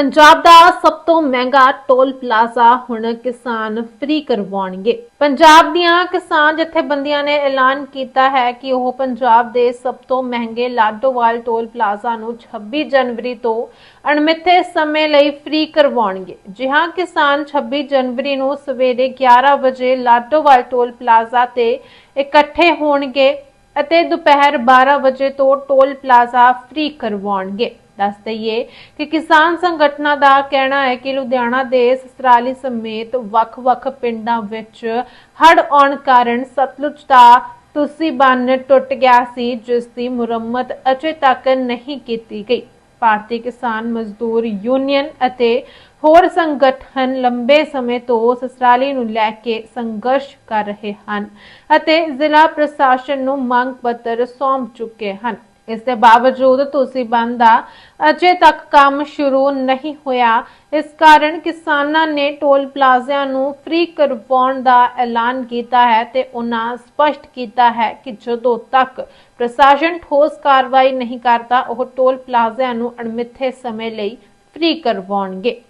ਪੰਜਾਬ ਦਾ ਸਭ ਤੋਂ ਮਹਿੰਗਾ ਟੋਲ ਪਲਾਜ਼ਾ ਹੁਣ ਕਿਸਾਨ ਫ੍ਰੀ ਕਰਵਾਉਣਗੇ। ਪੰਜਾਬ ਦੀਆਂ ਕਿਸਾਨ ਜਥੇਬੰਦੀਆਂ ਨੇ ਐਲਾਨ ਕੀਤਾ ਹੈ ਕਿ ਉਹ ਪੰਜਾਬ ਦੇ ਸਭ ਤੋਂ ਮਹਿੰਗੇ ਲਾਡੋਵਾਲ ਟੋਲ ਪਲਾਜ਼ਾ ਨੂੰ 26 ਜਨਵਰੀ ਤੋਂ ਅਣਮਿੱਥੇ ਸਮੇਂ ਲਈ ਫ੍ਰੀ ਕਰਵਾਉਣਗੇ। ਜੀ ਕਿਸਾਨ 26 ਜਨਵਰੀ ਨੂੰ ਸਵੇਰੇ 11 ਵਜੇ ਲਾਡੋਵਾਲ ਟੋਲ ਪਲਾਜ਼ਾ ਤੇ ਇਕੱਠੇ ਹੋਣਗੇ ਅਤੇ ਦੁਪਹਿਰ 12 ਵਜੇ ਤੋਂ ਟੋਲ ਪਲਾਜ਼ਾ ਫ੍ਰੀ ਕਰਵਾਉਣਗੇ। ਦੱਸ ਦਈਏ ਕਿ ਕਿਸਾਨ ਸੰਗਠਨਾਂ ਦਾ ਕਹਿਣਾ ਹੈ ਕਿ ਲੁਧਿਆਣਾ ਦੇ ਸਸਰਾਲੀ ਸਮੇਤ ਵੱਖ-ਵੱਖ ਪਿੰਡਾਂ ਵਿੱਚ ਹੜ ਆਉਣ ਕਾਰਨ ਸਤਲੁਜ ਦਾ ਤੁਸੀਂ ਬੰਨ ਟੁੱਟ ਗਿਆ ਸੀ, ਜਿਸ ਦੀ ਮੁਰੰਮਤ ਅਜੇ ਤੱਕ ਨਹੀਂ ਕੀਤੀ ਗਈ। ਭਾਰਤੀ ਕਿਸਾਨ ਮਜ਼ਦੂਰ ਯੂਨੀਅਨ ਅਤੇ ਹੋਰ ਸੰਗਠਨ ਲੰਬੇ ਸਮੇਂ ਤੋਂ ਸਸਰਾਲੀ ਨੂੰ ਲੈ ਕੇ ਸੰਘਰਸ਼ ਕਰ ਰਹੇ ਹਨ ਅਤੇ ਜ਼ਿਲ੍ਹਾ ਪ੍ਰਸ਼ਾਸਨ ਨੂੰ ਮੰਗ ਪੱਤਰ ਸੌਂਪ ਚੁੱਕੇ ਹਨ। ਇਸ ਦੇ ਬਾਵਜੂਦ ਤੁਸੀਂ ਬੰਦ ਦਾ ਅਜੇ ਤੱਕ ਕੰਮ ਸ਼ੁਰੂ ਨਹੀਂ ਹੋਇਆ। ਇਸ ਕਾਰਨ ਕਿਸਾਨਾਂ ਨੇ ਟੋਲ ਪਲਾਜ਼ਿਆਂ ਨੂੰ ਫ੍ਰੀ ਕਰਵਾਉਣ ਦਾ ਐਲਾਨ ਕੀਤਾ ਹੈ ਤੇ ਉਹਨਾਂ ਸਪਸ਼ਟ ਕੀਤਾ ਹੈ ਕਿ ਜਦੋਂ ਤੱਕ ਪ੍ਰਸ਼ਾਸਨ ਠੋਸ ਕਾਰਵਾਈ ਨਹੀਂ ਕਰਦਾ, ਉਹ ਟੋਲ ਪਲਾਜ਼ਿਆਂ ਨੂੰ ਅਣਮਿੱਥੇ ਸਮੇਂ ਲਈ ਫ੍ਰੀ ਕਰਵਾਉਣਗੇ।